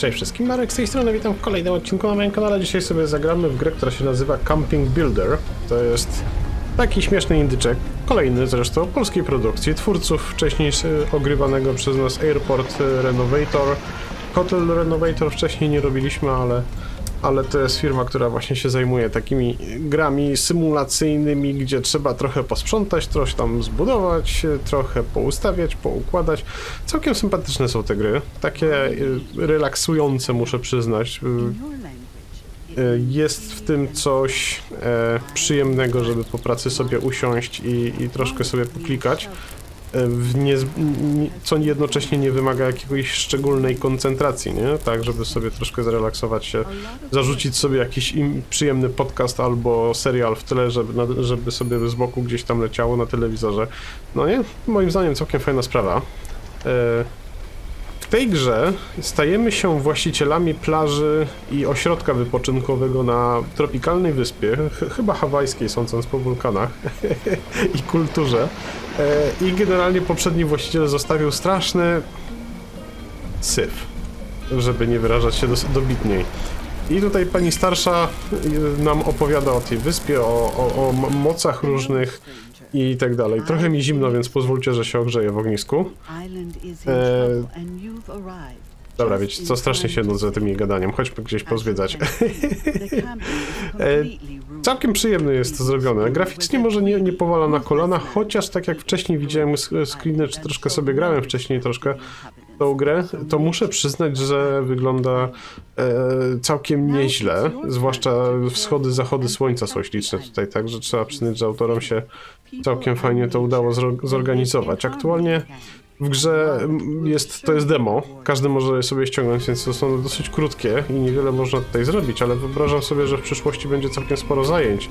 Cześć wszystkim, Marek z tej strony, witam w kolejnym odcinku na moim kanale. Dzisiaj sobie zagramy w grę, która się nazywa Camping Builder. To jest taki śmieszny indyczek, kolejny zresztą, polskiej produkcji, twórców wcześniej ogrywanego przez nas Airport Renovator. Hotel Renovator wcześniej nie robiliśmy, ale, ale to jest firma, która właśnie się zajmuje takimi grami symulacyjnymi, gdzie trzeba trochę posprzątać, trochę tam zbudować, trochę poustawiać, poukładać. Całkiem sympatyczne są te gry, takie e, relaksujące muszę przyznać. E, E, Jest w tym coś e, przyjemnego, żeby po pracy sobie usiąść i, i troszkę sobie poklikać, nie, nie, co jednocześnie nie wymaga jakiejś szczególnej koncentracji, nie? Tak, żeby sobie troszkę zrelaksować się, zarzucić sobie jakiś im, przyjemny podcast albo serial w tle, żeby, żeby sobie z boku gdzieś tam leciało na telewizorze. No nie? Moim zdaniem całkiem fajna sprawa. E, w tej grze stajemy się właścicielami plaży i ośrodka wypoczynkowego na tropikalnej wyspie, ch- chyba hawajskiej, sądząc po wulkanach i kulturze. E, I generalnie poprzedni właściciel zostawił straszny syf, żeby nie wyrażać się dobitniej. I tutaj pani starsza y, nam opowiada o tej wyspie, o, o, o mocach różnych i tak dalej. Trochę mi zimno, więc pozwólcie, że się ogrzeję w ognisku. Eee, Dobra, wiecie co, strasznie się nudzę tym jej gadaniem. Chodźmy gdzieś pozwiedzać. E, Całkiem przyjemnie jest to zrobione. Graficznie może nie, nie powala na kolana, chociaż tak jak wcześniej widziałem sk- screeny, czy troszkę sobie grałem wcześniej troszkę tą grę, to muszę przyznać, że wygląda e, całkiem nieźle. Zwłaszcza wschody, zachody słońca są śliczne tutaj, także trzeba przyznać, że autorom się całkiem fajnie to udało zorganizować. Aktualnie w grze mm, jest, to jest demo, każdy może je sobie ściągnąć, więc to są dosyć krótkie i niewiele można tutaj zrobić, ale wyobrażam sobie, że w przyszłości będzie całkiem sporo zajęć.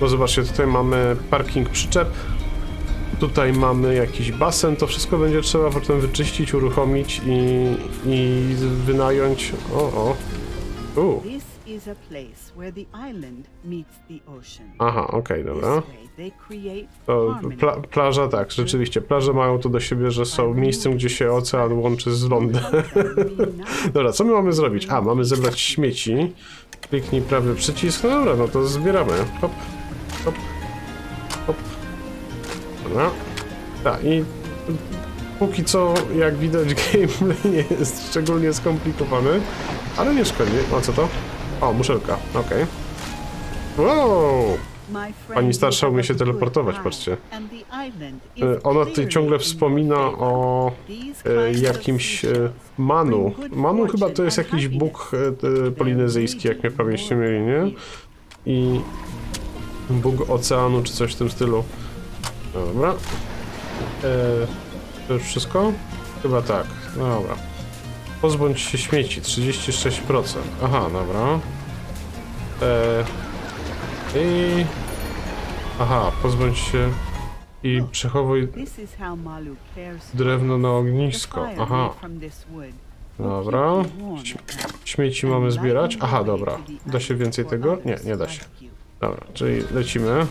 Bo zobaczcie, tutaj mamy parking przyczep, tutaj mamy jakiś basen, to wszystko będzie trzeba potem wyczyścić, uruchomić i, i wynająć. O, o. U. Is a place where the island meets the ocean. Aha, okej, This dobra. way they create To harmony. pla plaża, tak, rzeczywiście. Plaże mają to do siebie, że są miejscem, gdzie się ocean łączy z lądem. Dobra, co my mamy zrobić? A, mamy zebrać śmieci. Kliknij prawy przycisk. No dobra, no to zbieramy. Hop, hop, hop. Dobra. Tak, i póki co, jak widać, gameplay nie jest szczególnie skomplikowany, ale nie szkodzi. O, co to? O, muszelka, okej. Wow! My friend, Pani starsza umie się teleportować, patrzcie. E, Ona clearly ciągle in wspomina o e, jakimś e, Manu. Manu chyba to jest jakiś bóg polinezyjski, jak mnie pamięć nie myli, nie? I bóg oceanu, czy coś w tym stylu. Dobra. To już wszystko? Chyba tak. Dobra. Pozbądź się śmieci, 36%. Aha, dobra. E, I... Aha, pozbądź się i przechowuj cares for drewno na ognisko. Aha, dobra. Śmieci mamy zbierać? Aha, dobra. Da się więcej tego? Nie, nie da się. Dobra, czyli lecimy.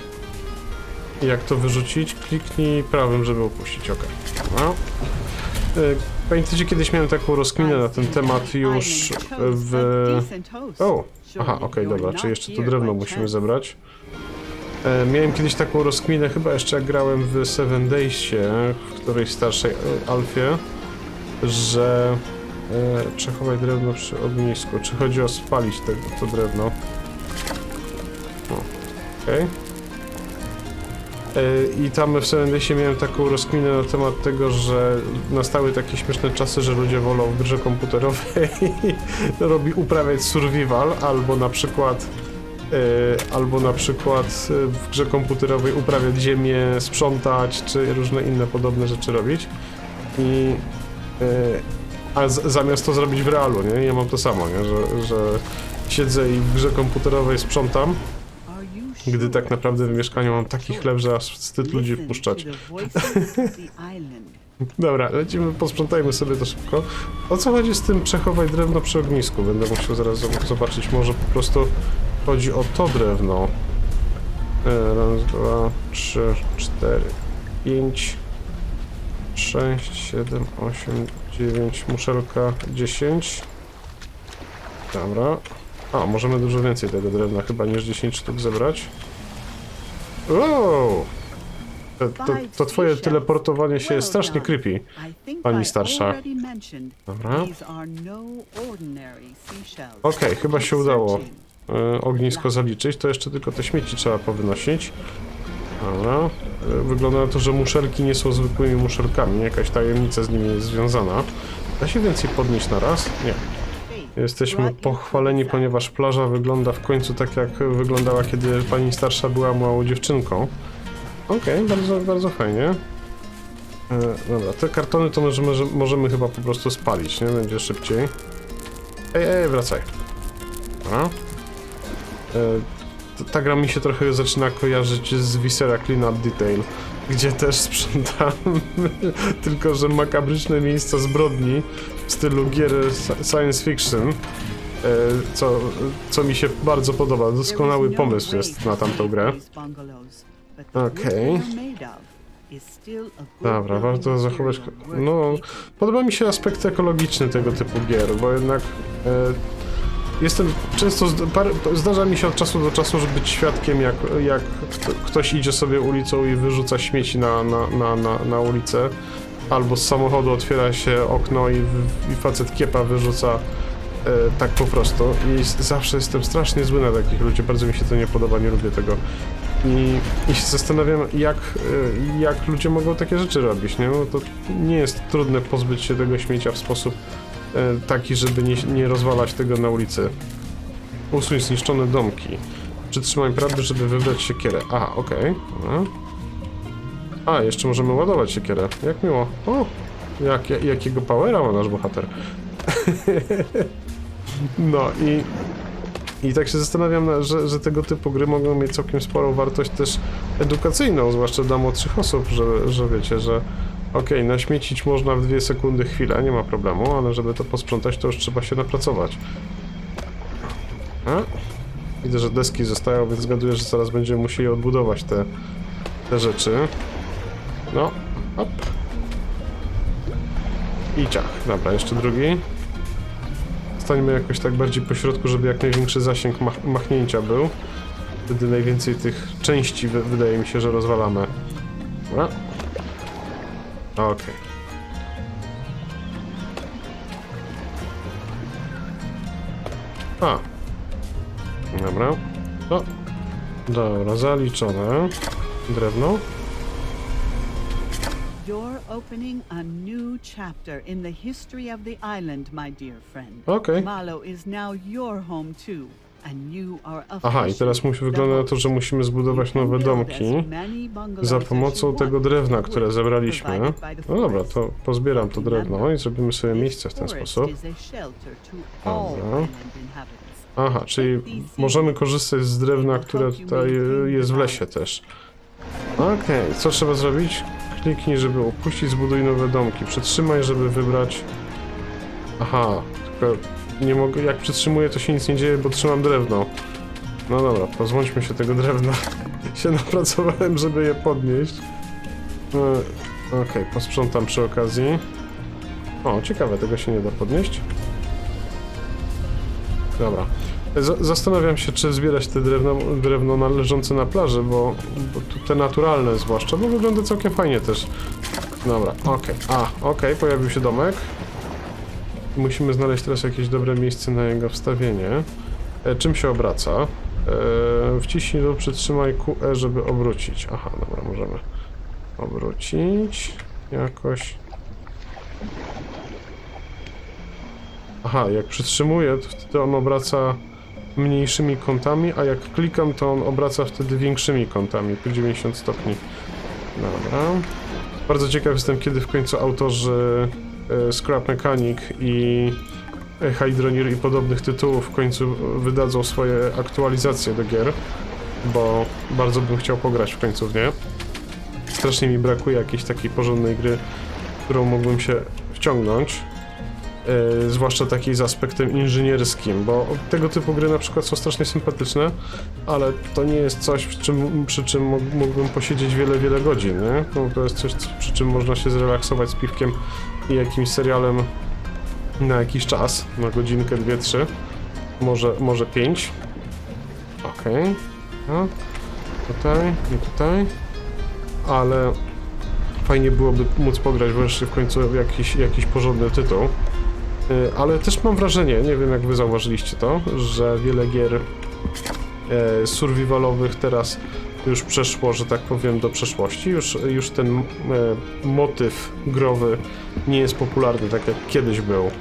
Jak to wyrzucić? Kliknij prawym, żeby opuścić. Ok. Dobra. Pamiętacie, kiedyś miałem taką rozkminę na ten temat już w... O! Aha, okej, dobra, czy jeszcze to drewno musimy zebrać. E, miałem kiedyś taką rozkminę, chyba jeszcze jak grałem w Seven Daysie, w którejś starszej alfie, że e, drewno przy ognisku. Czy chodzi o spalić te, to drewno? Okej. E, I tam w Seven miałem taką rozkminę na temat tego, że nastały takie śmieszne czasy, że ludzie wolą w grze komputerowej robi uprawiać survival, albo na przykład e, albo na przykład e, w grze komputerowej uprawiać ziemię, sprzątać, czy różne inne podobne rzeczy robić. I e, a zamiast to zrobić w realu, nie? Ja mam to samo, nie? Że, że siedzę i w grze komputerowej sprzątam, gdy tak naprawdę w mieszkaniu mam taki chleb, że aż wstyd ludzi wpuszczać. Dobra, lecimy, posprzątajmy sobie to szybko. O co chodzi z tym przechowaj drewno przy ognisku? Będę musiał zaraz zob- zobaczyć, może po prostu chodzi o to drewno. E, Raz, dwa, trzy, cztery, pięć, sześć, siedem, osiem, dziewięć, muszelka, dziesięć. Dobra. A, możemy dużo więcej tego drewna chyba niż 10 sztuk zebrać. Wow! To, to, to twoje teleportowanie się jest strasznie creepy. Pani starsza. Dobra. no. Okej, chyba się udało e, ognisko zaliczyć. To jeszcze tylko te śmieci trzeba powynosić. Dobra. E, Wygląda na to, że muszelki nie są zwykłymi muszelkami. Jakaś tajemnica z nimi jest związana. Da się więcej podnieść na raz? Nie. Jesteśmy pochwaleni, the ponieważ plaża wygląda w końcu tak, jak wyglądała, kiedy pani starsza była małą dziewczynką. Okej, bardzo, bardzo fajnie. E, dobra, te kartony to możemy, że- możemy chyba po prostu spalić, nie? Będzie szybciej. Ej, ej, wracaj. Dobra. E, ta gra mi się trochę zaczyna kojarzyć z Viscera Cleanup Detail, gdzie też sprzątamy, tylko że makabryczne miejsca zbrodni w stylu gier sci- science fiction, e, co, co mi się bardzo podoba. Doskonały no pomysł jest na tamtą grę. Okej. good Dobra, warto zachować. No, podoba mi się aspekt ekologiczny tego typu gier, bo jednak e, jestem często. Par, zdarza mi się od czasu do czasu, żeby być świadkiem, jak, jak kto- ktoś idzie sobie ulicą i wyrzuca śmieci na, na, na, na, na ulicę, albo z samochodu otwiera się okno i, i facet kiepa wyrzuca. E, tak po prostu. I zawsze jestem strasznie zły na takich ludzi. Bardzo mi się to nie podoba, nie lubię tego. I, i się zastanawiam, jak, y, jak ludzie mogą takie rzeczy robić, nie? No to nie jest trudne pozbyć się tego śmiecia w sposób y, taki, żeby nie, nie rozwalać tego na ulicy. Usuń zniszczone domki. Przytrzymaj prawy, żeby wybrać siekierę. A, okej. dobra. A, jeszcze możemy ładować siekierę. Jak miło. O, jak, jak, jakiego powera ma nasz bohater. no i... I tak się zastanawiam, na- że, że tego typu gry mogą mieć całkiem sporą wartość też edukacyjną, zwłaszcza dla młodszych osób, że, że wiecie, że okej, naśmiecić można w dwie sekundy chwilę, nie ma problemu, ale żeby to posprzątać, to już trzeba się napracować. A? Widzę, że deski zostają, więc zgaduję, że zaraz będziemy musieli odbudować te, te rzeczy. No, hop. I ciach. Dobra, jeszcze drugi. Stańmy jakoś tak bardziej po środku, żeby jak największy zasięg mach machnięcia był. Wtedy najwięcej tych części wy wydaje mi się, że rozwalamy. Dobra. Okej. A. Dobra. O. Dobra, zaliczone. Drewno. You're opening a new chapter in the history of the island, my dear friend. Okej. Malo is now your home too, and you are Aha, i teraz musi wygląda na to, że musimy zbudować nowe domki za pomocą tego drewna, które zebraliśmy. No dobra, to pozbieram to drewno i zrobimy sobie miejsce w ten sposób. Dobra. Aha, czyli możemy korzystać z drewna, które tutaj y, jest w lesie też. Okej, co trzeba zrobić? Kliknij, żeby opuścić, zbuduj nowe domki. Przytrzymaj, żeby wybrać... Aha, tylko nie mogę... Jak przytrzymuję, to się nic nie dzieje, bo trzymam drewno. No dobra, pozbądźmy się tego drewna. się napracowałem, żeby je podnieść. E, Okej, posprzątam przy okazji. O, ciekawe, tego się nie da podnieść. Dobra. Zastanawiam się, czy zbierać te drewno, drewno należące na plaży, bo, bo te naturalne zwłaszcza, bo wygląda całkiem fajnie też. Dobra, okej. A, okej, pojawił się domek. Musimy znaleźć teraz jakieś dobre miejsce na jego wstawienie. E, czym się obraca? E, wciśnij lub przytrzymaj QE, żeby obrócić. Aha, dobra, możemy obrócić jakoś. Aha, jak przytrzymuję, to wtedy on obraca mniejszymi kątami, a jak klikam, to on obraca wtedy większymi kątami, po 90 stopni. Dobra. Bardzo ciekaw jestem, kiedy w końcu autorzy e, Scrap Mechanic i Hydronir i podobnych tytułów w końcu wydadzą swoje aktualizacje do gier, bo bardzo bym chciał pograć w końcu w nie. Strasznie mi brakuje jakiejś takiej porządnej gry, którą mógłbym się wciągnąć. E, zwłaszcza takiej z aspektem inżynierskim, bo tego typu gry na przykład są strasznie sympatyczne, ale to nie jest coś, przy czym, przy czym mógł- mógłbym posiedzieć wiele, wiele godzin, nie? No, to jest coś, przy czym można się zrelaksować z piwkiem i jakimś serialem na jakiś czas, na godzinkę, dwie, trzy. Może, może 5. Okej. No. Tutaj i tutaj. Ale fajnie byłoby móc pograć wreszcie w końcu jakiś, jakiś porządny tytuł. Y, Ale też mam wrażenie, nie wiem jak wy zauważyliście to, że wiele gier e, survivalowych teraz już przeszło, że tak powiem, do przeszłości. Już, już ten e, motyw growy nie jest popularny tak jak kiedyś był.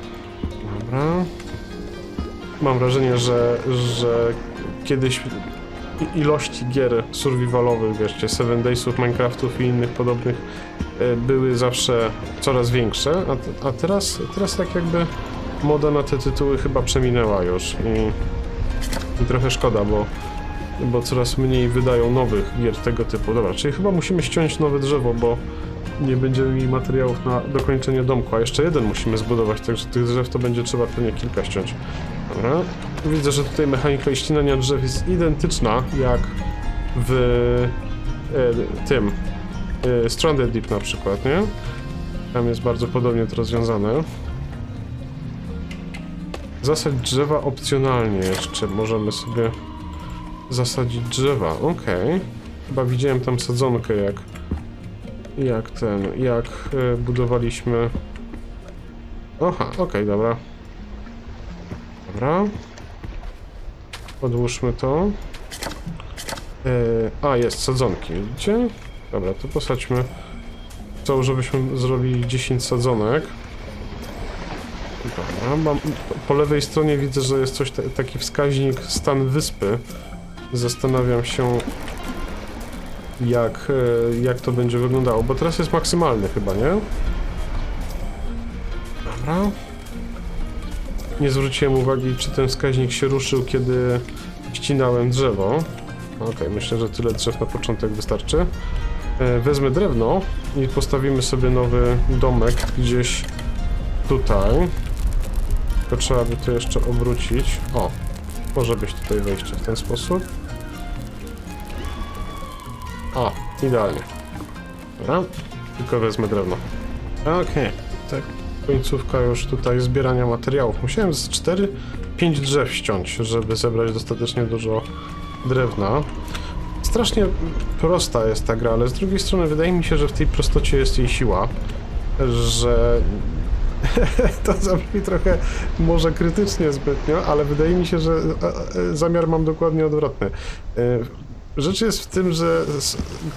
Dobra. Mam wrażenie, że, że kiedyś ilości gier survivalowych, wiecie, Seven Daysów, Minecraftów i innych podobnych e, były zawsze coraz większe, a, a teraz, teraz tak jakby moda na te tytuły chyba przeminęła już i, i trochę szkoda, bo, bo coraz mniej wydają nowych gier tego typu. Dobra, czyli chyba musimy ściąć nowe drzewo, bo nie będziemy mieli materiałów na dokończenie domku, a jeszcze jeden musimy zbudować, także tych drzew to będzie trzeba pewnie kilka ściąć. Dobra. Widzę, że tutaj mechanika ścinania drzew jest identyczna jak w e, tym e, Stranded Deep na przykład, nie? Tam jest bardzo podobnie to rozwiązane. Zasadź drzewa opcjonalnie jeszcze. Możemy sobie zasadzić drzewa. Okej. Chyba widziałem tam sadzonkę jak jak ten, jak e, budowaliśmy... Aha, okej, dobra. Dobra. Odłóżmy to. E, a, jest sadzonki, widzicie? Dobra, to posadźmy. Chcę, żebyśmy zrobili 10 sadzonek. Dobra, mam, po lewej stronie widzę, że jest coś, ta, taki wskaźnik stan wyspy. Zastanawiam się, jak, e, jak to będzie wyglądało, bo teraz jest maksymalny chyba, nie? Dobra. Nie zwróciłem uwagi, czy ten wskaźnik się ruszył, kiedy ścinałem drzewo. Okej, myślę, że tyle drzew na początek wystarczy. E, Wezmę drewno i postawimy sobie nowy domek gdzieś tutaj. To trzeba by to jeszcze obrócić. O, może być tutaj wejście w ten sposób. O, idealnie. Dobra, tylko wezmę drewno. Okej, tak. Końcówka już tutaj zbierania materiałów. Musiałem z 4-5 drzew ściąć, żeby zebrać dostatecznie dużo drewna. Strasznie prosta jest ta gra, ale z drugiej strony wydaje mi się, że w tej prostocie jest jej siła, że to zabrzmi trochę może krytycznie zbytnio, ale wydaje mi się, że e, e, zamiar mam dokładnie odwrotny. Rzecz jest w tym, że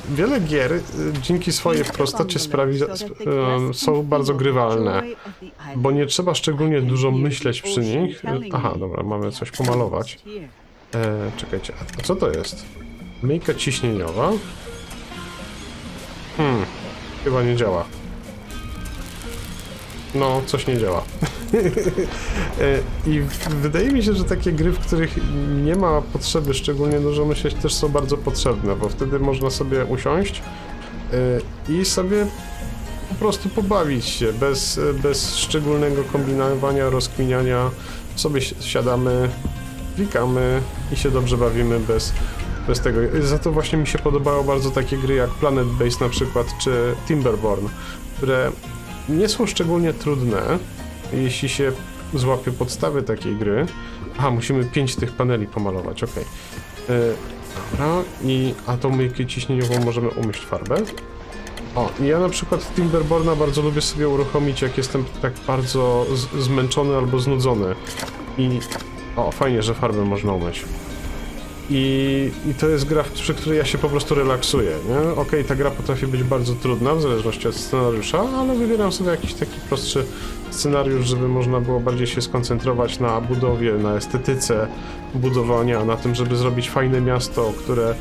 wiele gier e, dzięki swojej prostocie sprawi, są bardzo grywalne, bo nie trzeba szczególnie dużo myśleć przy nich. Aha, dobra, mamy coś pomalować. E, czekajcie, a co to jest? Myjka ciśnieniowa? Hmm, chyba nie działa. No, coś nie działa. E, I wydaje mi się, że takie gry, w których nie ma potrzeby szczególnie dużo myśleć, też są bardzo potrzebne, bo wtedy można sobie usiąść e, i sobie po prostu pobawić się bez, bez szczególnego kombinowania, rozkminiania. Sobie si- siadamy, klikamy i się dobrze bawimy bez, bez tego. Za to właśnie mi się podobało bardzo takie gry jak Planet Base na przykład, czy Timberborn, które nie są szczególnie trudne, jeśli się złapie podstawy takiej gry. Aha, musimy pięć tych paneli pomalować, okej. E, Dobra, i a tą myjkę ciśnieniową możemy umyć farbę. O, ja na przykład Timberborna bardzo lubię sobie uruchomić, jak jestem tak bardzo zmęczony albo znudzony. I o, fajnie, że farbę można umyć. I, I to jest gra, przy której ja się po prostu relaksuję, nie? Okej, ta gra potrafi być bardzo trudna, w zależności od scenariusza, ale wybieram sobie jakiś taki prostszy scenariusz, żeby można było bardziej się skoncentrować na budowie, na estetyce budowania, na tym, żeby zrobić fajne miasto, które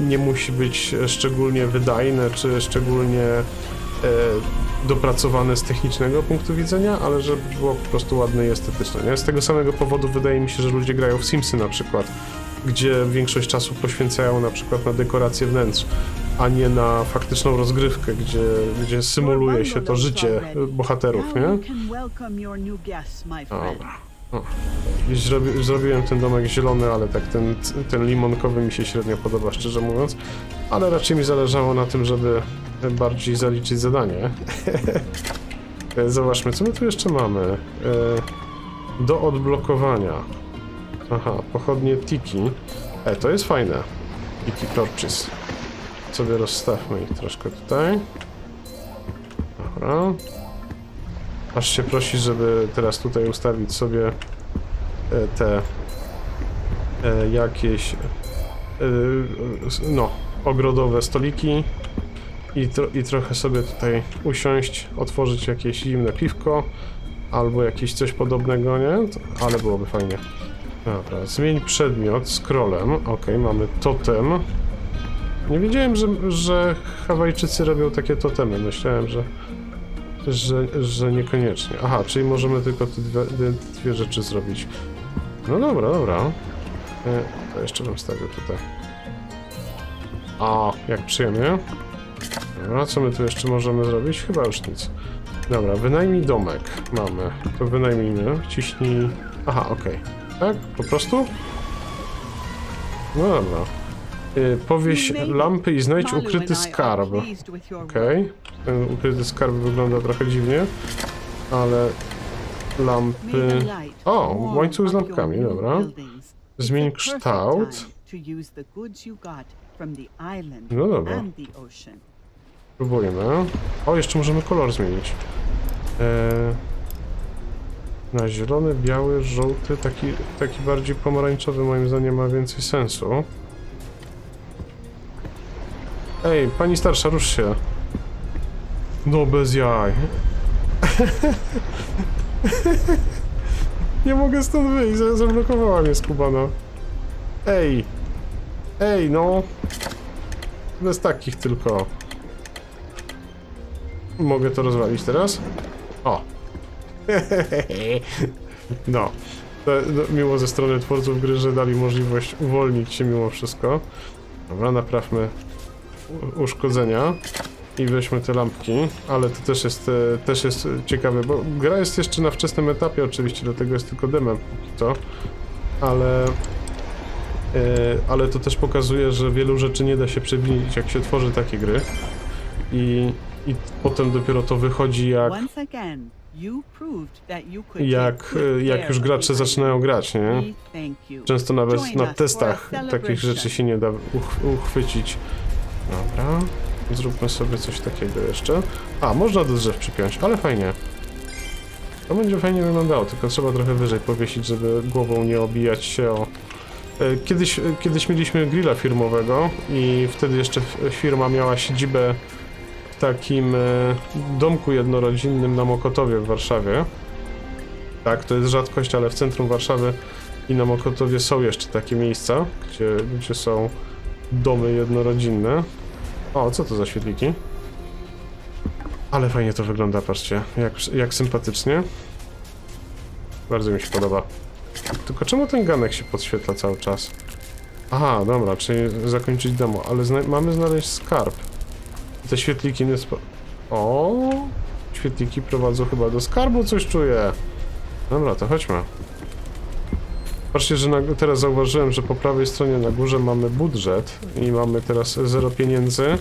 nie musi być szczególnie wydajne, czy szczególnie e, dopracowane z technicznego punktu widzenia, ale żeby było po prostu ładne i estetyczne. Nie? Z tego samego powodu wydaje mi się, że ludzie grają w Simsy na przykład, gdzie większość czasu poświęcają na przykład na dekorację wnętrz, a nie na faktyczną rozgrywkę, gdzie, gdzie symuluje się to życie bohaterów, nie? Dobra. O. Zrobi, zrobiłem ten domek zielony, ale tak ten, ten limonkowy mi się średnio podoba, szczerze mówiąc. Ale raczej mi zależało na tym, żeby bardziej zaliczyć zadanie. E, Zobaczmy, co my tu jeszcze mamy. E, Do odblokowania. Aha, pochodnie tiki. E, to jest fajne. Tiki torches. Sobie rozstawmy ich troszkę tutaj. Dobra. Aż się prosi, żeby teraz tutaj ustawić sobie e, te e, jakieś e, no, ogrodowe stoliki i, tro, i trochę sobie tutaj usiąść, otworzyć jakieś zimne piwko albo jakieś coś podobnego, nie? Ale byłoby fajnie. Dobra, zmień przedmiot scrollem. Ok, mamy totem. Nie wiedziałem, że, że Hawajczycy robią takie totemy. Myślałem, że, że, że niekoniecznie. Aha, czyli możemy tylko te dwie, dwie, dwie rzeczy zrobić. No dobra, dobra. E, To jeszcze bym stawił tutaj. O, jak przyjemnie. Dobra, co my tu jeszcze możemy zrobić? Chyba już nic. Dobra, wynajmij domek. Mamy. To wynajmijmy. Wciśnij... Aha, okej. Tak? Po prostu? No dobra. Y, powieś lampy i znajdź ukryty skarb. Okej. Ten ukryty skarb wygląda trochę dziwnie, ale lampy... O, łańcuch z lampkami, dobra. Zmień kształt. No dobra. Próbujmy. O, jeszcze możemy kolor zmienić. E, na zielony, biały, żółty, taki, taki bardziej pomarańczowy moim zdaniem ma więcej sensu. Ej, pani starsza, rusz się. No bez jaj. Nie mogę stąd wyjść, za- zablokowała mnie skubana. Ej. Ej, no. Bez takich tylko. Mogę to rozwalić teraz? O! No. No, miło ze strony twórców gry, że dali możliwość uwolnić się mimo wszystko. Dobra, naprawmy uszkodzenia i weźmy te lampki, ale to też jest, e, też jest ciekawe, bo gra jest jeszcze na wczesnym etapie oczywiście, dlatego jest tylko demem póki co, ale e, ale to też pokazuje, że wielu rzeczy nie da się przewidzieć, jak się tworzy takie gry i, i potem dopiero to wychodzi jak, jak, e, jak już gracze zaczynają grać, nie? Często nawet na testach takich rzeczy się nie da uch uchwycić. Dobra, zróbmy sobie coś takiego jeszcze. A, można do drzew przypiąć, ale fajnie. To będzie fajnie wyglądało, tylko trzeba trochę wyżej powiesić, żeby głową nie obijać się o... E, Kiedyś, e, kiedyś mieliśmy grilla firmowego i wtedy jeszcze firma miała siedzibę takim e, domku jednorodzinnym na Mokotowie w Warszawie. Tak, to jest rzadkość, ale w centrum Warszawy i na Mokotowie są jeszcze takie miejsca, gdzie, gdzie są domy jednorodzinne. O, co to za świetliki? Ale fajnie to wygląda, patrzcie, jak, jak sympatycznie. Bardzo mi się podoba. Tylko czemu ten ganek się podświetla cały czas? Aha, dobra, czyli zakończyć demo, ale zna mamy znaleźć skarb. Te świetliki nie spo... O, świetliki prowadzą chyba do skarbu, coś czuję. Dobra, to chodźmy. Patrzcie, że na, teraz zauważyłem, że po prawej stronie na górze mamy budżet i mamy teraz 0 pieniędzy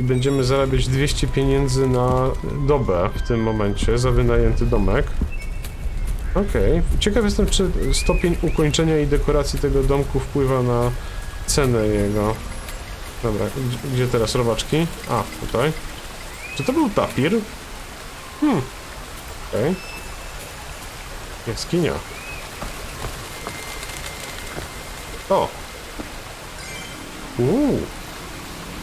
i będziemy zarabiać 200 pieniędzy na dobę w tym momencie za wynajęty domek. Okej, ciekaw jestem, czy stopień ukończenia i dekoracji tego domku wpływa na cenę jego. Dobra, gdzie, teraz robaczki? A, tutaj. Czy to był tapir? Hmm. Okej. Jaskinia. O! Uuu.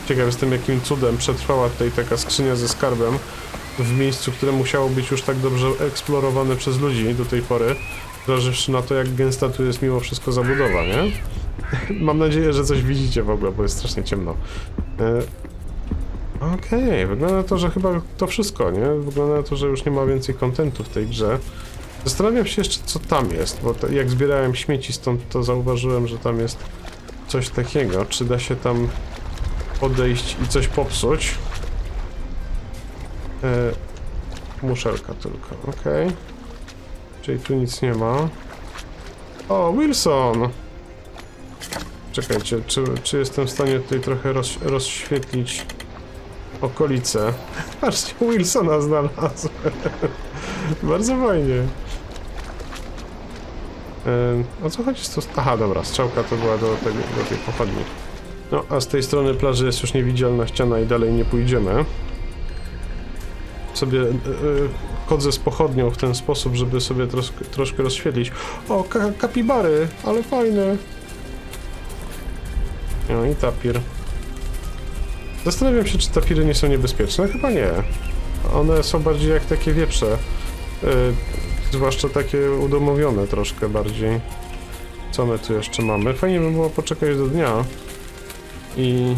Ciekaw jestem, jakim cudem przetrwała tutaj taka skrzynia ze skarbem w miejscu, które musiało być już tak dobrze eksplorowane przez ludzi do tej pory, zważywszy na to, jak gęsta tu jest mimo wszystko zabudowa, nie? Mam nadzieję, że coś widzicie w ogóle, bo jest strasznie ciemno. E, Okej, wygląda na to, że chyba to wszystko, nie? Wygląda na to, że już nie ma więcej kontentu w tej grze. Zastanawiam się jeszcze, co tam jest, bo to, jak zbierałem śmieci stąd, to zauważyłem, że tam jest coś takiego. Czy da się tam podejść i coś popsuć? E, muszelka tylko, okej. Czyli tu nic nie ma. O, Wilson! Czekajcie, czy, czy jestem w stanie tutaj trochę roz, rozświetlić okolice? Patrzcie, Wilsona znalazłem. Bardzo fajnie. Yy, o co chodzi z tą... Aha, dobra, strzałka to była do, tego, do tej pochodni. No, a z tej strony plaży jest już niewidzialna ściana i dalej nie pójdziemy. Sobie yy, chodzę z pochodnią w ten sposób, żeby sobie troszkę, troszkę rozświetlić. O, ka kapibary, ale fajne. No i tapir. Zastanawiam się, czy tapiry nie są niebezpieczne. Chyba nie. One są bardziej jak takie wieprze. Yy, zwłaszcza takie udomowione troszkę bardziej. Co my tu jeszcze mamy? Fajnie by było poczekać do dnia i,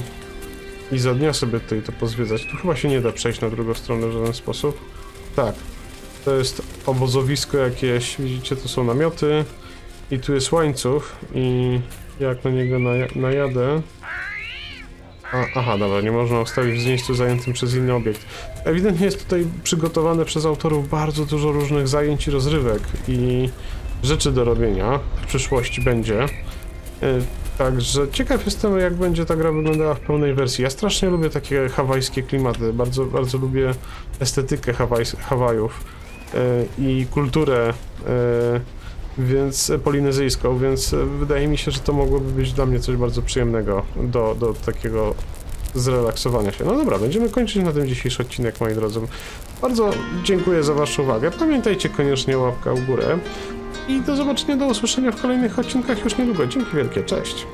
i za dnia sobie tutaj to pozwiedzać. Tu chyba się nie da przejść na drugą stronę w żaden sposób. Tak. To jest obozowisko jakieś, widzicie, to są namioty i tu jest łańcuch i jak na niego naja najadę... A, aha, dobra, nie można ustawić w miejscu zajętym przez inny obiekt. Ewidentnie jest tutaj przygotowane przez autorów bardzo dużo różnych zajęć i rozrywek i rzeczy do robienia w przyszłości będzie. E, Także ciekaw jestem, jak będzie ta gra wyglądała w pełnej wersji. Ja strasznie lubię takie hawajskie klimaty, bardzo, bardzo lubię estetykę Hawajów e, i kulturę e, więc polinezyjską, więc e, wydaje mi się, że to mogłoby być dla mnie coś bardzo przyjemnego do, do takiego zrelaksowania się. No dobra, będziemy kończyć na tym dzisiejszy odcinek, moi drodzy. Bardzo dziękuję za Waszą uwagę. Pamiętajcie koniecznie o łapka w górę. I do zobaczenia, do usłyszenia w kolejnych odcinkach już niedługo. Dzięki wielkie, cześć.